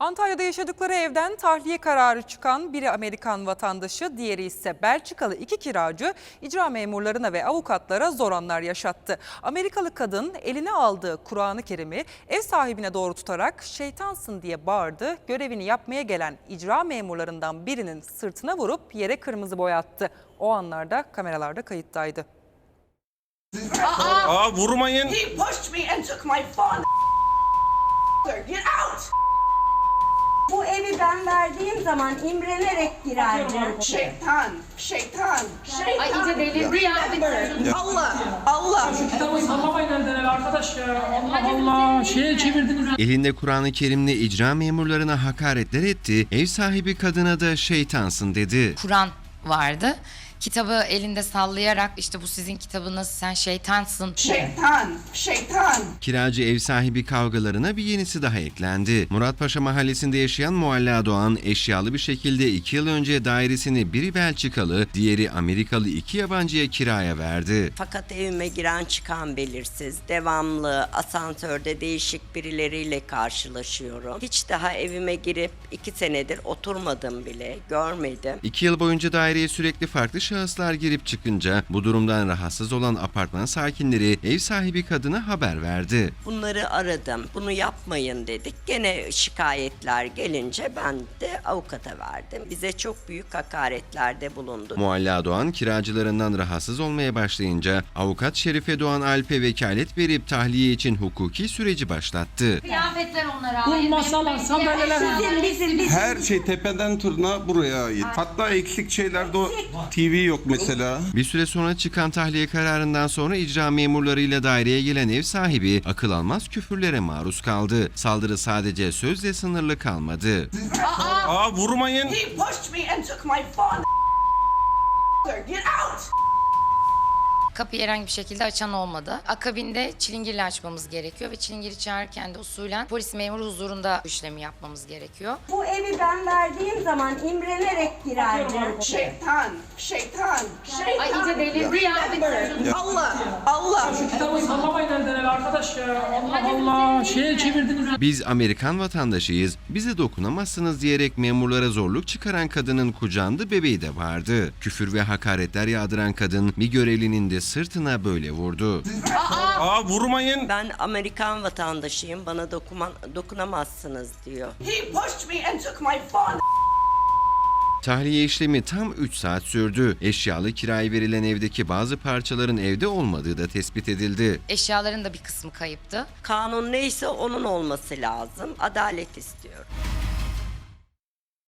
Antalya'da yaşadıkları evden tahliye kararı çıkan biri Amerikan vatandaşı, diğeri ise Belçikalı iki kiracı icra memurlarına ve avukatlara zor anlar yaşattı. Amerikalı kadın eline aldığı Kur'an-ı Kerim'i ev sahibine doğru tutarak şeytansın diye bağırdı. Görevini yapmaya gelen icra memurlarından birinin sırtına vurup yere kırmızı boyattı. O anlarda kameralarda kayıttaydı. Aa vurmayın. He pushed me and took my phone. Get evi ben verdiğim zaman imrenerek girerdi. Şeytan, şeytan, Ay şeytan. iyice delirdi ya. Allah, Allah. Kitabı sallamayın elden el arkadaş ya. Allah Allah. Şeye çevirdiniz. Elinde Kur'an-ı Kerim'le icra memurlarına hakaretler etti, ev sahibi kadına da şeytansın dedi. Kur'an vardı. Kitabı elinde sallayarak işte bu sizin kitabınız sen şeytansın. Şeytan, şeytan. Kiracı ev sahibi kavgalarına bir yenisi daha eklendi. Muratpaşa mahallesinde yaşayan Mualla Doğan eşyalı bir şekilde iki yıl önce dairesini biri Belçikalı, diğeri Amerikalı iki yabancıya kiraya verdi. Fakat evime giren çıkan belirsiz, devamlı asansörde değişik birileriyle karşılaşıyorum. Hiç daha evime girip iki senedir oturmadım bile, görmedim. İki yıl boyunca daireye sürekli farklı şahıslar girip çıkınca bu durumdan rahatsız olan apartman sakinleri ev sahibi kadına haber verdi. Bunları aradım, bunu yapmayın dedik. Gene şikayetler gelince ben de avukata verdim. Bize çok büyük hakaretlerde bulundu. Mualla Doğan kiracılarından rahatsız olmaya başlayınca avukat Şerife Doğan Alp'e vekalet verip tahliye için hukuki süreci başlattı. Kıyafetler onlara Bu masalar, sandalyeler. Bizim bizim bizim. Her şey tepeden tırnağa buraya ait. Hatta eksik şeyler de o TV yok mesela. Bir süre sonra çıkan tahliye kararından sonra icra memurlarıyla daireye gelen ev sahibi akıl almaz küfürlere maruz kaldı. Saldırı sadece sözle sınırlı kalmadı. Aa vurmayın. He pushed me and took my phone. Get out! Kapıyı herhangi bir şekilde açan olmadı. Akabinde çilingirle açmamız gerekiyor ve çilingiri çağırırken de usulen polis memuru huzurunda işlemi yapmamız gerekiyor. Bu evi ben verdiğim zaman imrenerek girerdi. Şeytan, şeytan, Ay şeytan. iyice delirdi ya. Allah, Allah. Kitabı sallamayın elden el arkadaş ya. Allah Allah. Şeye çevirdiniz. Biz Amerikan vatandaşıyız, bize dokunamazsınız diyerek memurlara zorluk çıkaran kadının kucağında bebeği de vardı. Küfür ve hakaretler yağdıran kadın bir görevlinin de sırtına böyle vurdu. Aa vurmayın. Ben Amerikan vatandaşıyım, bana dokuman, dokunamazsınız diyor. He pushed me and took my phone. Tahliye işlemi tam 3 saat sürdü. Eşyalı kiraya verilen evdeki bazı parçaların evde olmadığı da tespit edildi. Eşyaların da bir kısmı kayıptı. Kanun neyse onun olması lazım. Adalet istiyorum.